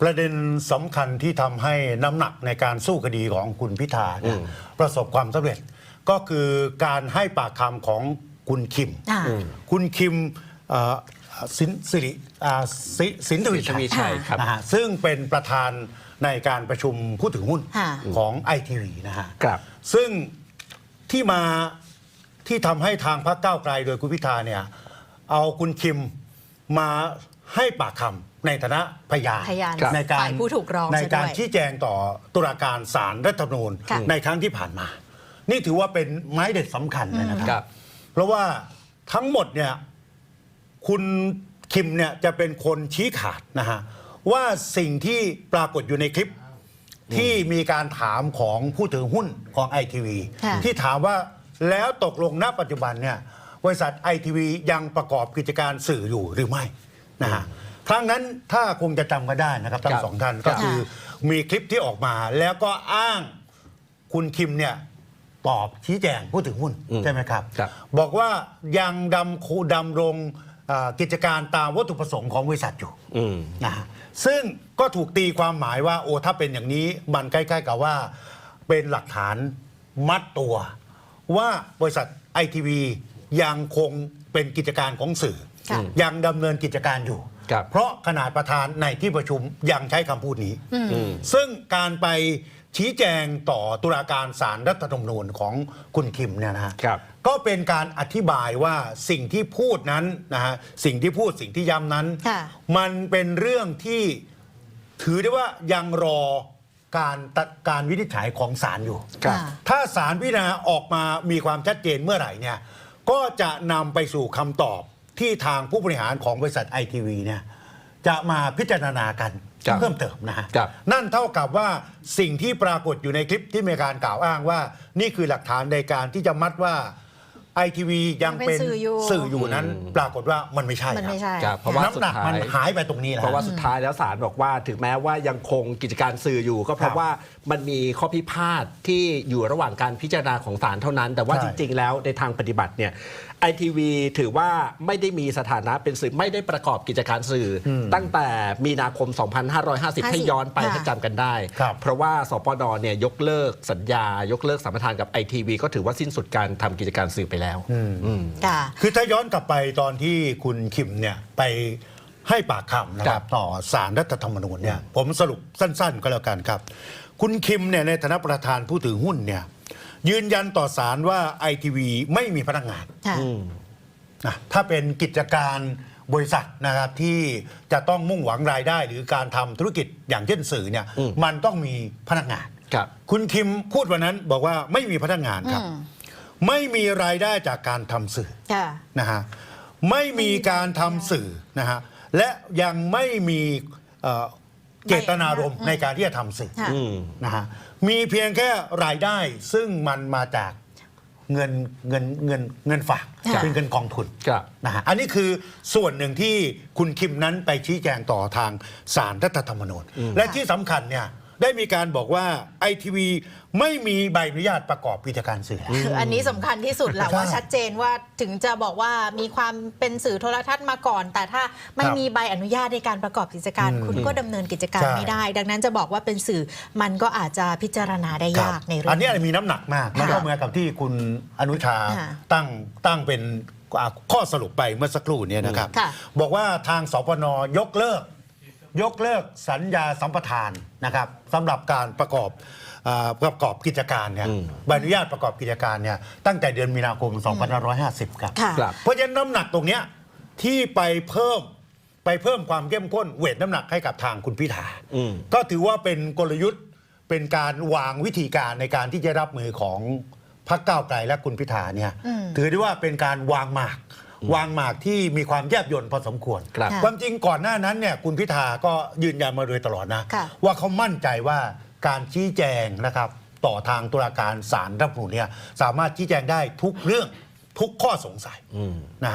ประเด็นสำคัญที่ทำให้น้ำหนักในการสู้คดีของคุณพิธาเนี่ยประสบความสำเร็จ ก็คือการให้ปากคำของคุณคิม อ่า คุณคิมเอ่อสินสิริอ่าสิสินทวีสินทวีชัยครับ นะฮะซึ่งเป็นประธานในการประชุมผู้ถือหุ้นค่ะ ของไอทีวีนะฮะ ครับ ซึ่งที่มาที่ทำให้ทางพรรคก้าวไกลโดยคุณพิธาเนี่ย เอาคุณคิมมา ให้ปากคำในฐานะพยานพยานในการฝ่ายผู้ถูกร้องในซะด้วยการชี้แจงต่อตุลาการศาลรัฐธรรมนูญค่ะในครั้งที่ผ่านมา นี่ถือว่าเป็นไม้เด็ดสำคัญเลยนะคครัรับบเพราะว่าทั้งหมดเนี่ยคุณคิมเนี่ยจะเป็นคนชี้ขาดนะฮะว่าสิ่งที่ปรากฏอยู่ในคลิปที่มีการถามของผู้ถือหุ้นของไอทีวีค่ะที่ถามว่าแล้วตกลงณปัจจุบันเนี่ยบริษัทไอทีวียังประกอบกิจการสื่ออยู่หรือไม่ นะฮะครั้งนั้นถ้าคงจะจำกันได้นะครับทั้ครังบสองท่านก็คือมีคลิปที่ออกมา แล้วก็อ้างคุณคิมเนี่ยตอบชี้แจงผู้ถือหุ้นอืมใช่ไหมครับครับ บอกว่ายังดำคูดำรงเอ่อกิจการตามวัตถุประสงค์ของบริษัทอยู่อืมนะฮะซึ่งก็ถูกตีความหมายว่าโอ้ถ้าเป็นอย่างนี้มันใกล้ๆกับว่า เป็นหลักฐานมัดตัว ว่าบริษัทไอทีวียังคงเป็นกิจการของสื่อค่ะ ยังดำเนินกิจการอยู่ ครับเพราะขนาดประธานในที่ประชุมยังใช้คำพูดนี้ อืม ซึ่งการไปชี้แจงต่อตุลาการศาลรัฐธรรมนูญของคุณคิมเนี่ยนะฮะครับ ก็เป็นการอธิบายว่าสิ่งที่พูดนั้นนะฮะสิ่งที่พูดสิ่งที่ย้ำนั้น ค่ะ มันเป็นเรื่องที่ถือได้ว่ายังรอการตัดการวินิจฉัยของศาลอยู่ ครับอ่าถ้าศาลพิจารณาออกมามีความชัดเจนเมื่อไหร่เนี่ย ก็จะนำไปสู่คำตอบ ที่ทางผู้บริหารของบริษัทไอทีวีเนี่ยจะมาพิจารณากันครับเพิ่มเติมนะฮะครับ นั่นเท่ากับว่าสิ่งที่ปรากฏอยู่ในคลิปที่มีการกล่าวอ้างว่า นี่คือหลักฐานในการที่จะมัดว่าไอทีวียังเป็นยังเป็นสื่ออยู่ สื่ออยู่นั้น ปรากฏว่ามันไม่ใช่มันไม่ครับใช่ ครับ เพราะว่าน้ำหนักมันสุดท้าย หายไปตรงนี้แหละ เพราะว่าสุดท้ายแล้วศาลบอกว่าถึงแม้ว่ายังคงกิจการสื่ออยู่ ก็เพครัราะบว่ามันมีข้อพิพาทที่อยู่ระหว่างการพิจารณาของศาลเท่านั้น แต่ว่าใช่จริง ๆ แล้วในทางปฏิบัติเนี่ย ไอทีวีถือว่าไม่ได้มีสถานะเป็นสื่อไม่ได้ประกอบกิจการสื่ออตั้งแต่มีนาคม 2550 ให้ย้อนไปค่ะ ถ้าจำกันได้ ครับเพราะว่าสปนเนี่ยยกเลิกสัญญายกเลิกสัมปทานกับไอทีวีก็ถือว่าสิ้นสุดการทำกิจการสื่อไปแล้วอืมค่ะ คือถ้าย้อนกลับไปตอนที่คุณคิมเนี่ยไปให้ปากคำนะคครัรับบ ต่อสารรัฐธรรมนูญเนี่ยผมสรุปสั้นๆก็แล้วกันครับ คุณคิมเนี่ยในฐานะประธานผู้ถือหุ้นเนี่ย ยืนยันต่อสารว่าไอทีวีไม่มีพนักงานค่ะนะถ้าเป็นกิจการบริษัทนะครับที่จะต้องมุ่งหวังรายได้ หรือการทำธุรกิจอย่างเช่นสื่อเนี่ยอืม มันต้องมีพนักงาน ครับ คุณคิมพูดวันนั้นบอกว่าไม่มีพนักงานครับ อืม ไม่มีรายได้จากการทำสื่อค่ะ นะฮะไม่มีการทำสื่อนะฮะและยังไม่มีเอ่อ เจตนารมณ์ในการที่จะทำสื่อค่ะอืมนะฮะมีเพียงแค่รายได้ซึ่งมันมาจากเงินเงินเงินเงินฝากค่ะ เป็นเงินกองทุน ครับ นะฮะอันนี้คือส่วนหนึ่งที่คุณคิมนั้นไปชี้แจงต่อทางสารรัฐธรรมนูญและที่สำคัญเนี่ยได้มีการบอกว่าไอทีวี ไม่มีใบอนุญาตประกอบกิจการสื่อแล้วคืออันนี้สำคัญที่สุดแหละใช่ว่าชัดเจนว่าถึงจะบอกว่ามีความเป็นสื่อโทรทัศน์มาก่อน แต่ถ้าไม่ครับมีใบอนุญาตในการประกอบกิจการคุณก็ดำเนินกิจการใช่ ไม่ได้ ดังนั้นจะบอกว่าเป็นสื่อมันก็อาจจะพิจารณาได้ยากในเรื่องอันนี้มีน้ำหนักมากมันก็เหมือนกับที่คุณอนุชาค่ะตั้งตั้งเป็นอ่าข้อสรุปไปเมื่อสักครู่เนี้นะครับ ค่ะ บอกว่าทางสปนยกเลิก ยกเลิกสัญญาสัมปทานนะครับสำหรับการประกอบอ่า ประกอบกิจการเนี่ยใบอนุญาตประกอบกิจการเนี่ยตั้งแต่เดือนมีนาคม 2550 ครับค่ะครับเพราะฉะนั้นน้ำหนักตรงเนี้ยที่ไปเพิ่มไปเพิ่มความเข้มข้นเวทน้ำหนักให้กับทางคุณพิธา อืม ก็ถือว่าเป็นกลยุทธ์เป็นการวางวิธีการในการที่จะรับมือของพรรคก้าวไกลและคุณพิธาเนี่ยอืมถือได้ว่าเป็นการวางหมาก วางหมากที่มีความแยบยลพอสมควรครับ ค่ะความจริงก่อนหน้านั้นเนี่ยคุณพิธาก็ยืนยันมาโดยตลอดนะ ค่ะ ว่าเขามั่นใจว่า การชี้แจงนะครับต่อทางตุลาการศาลรัฐธรรมนูญเนี่ยสามารถชี้แจงได้ทุกเรื่องทุกข้อสงสัยนะ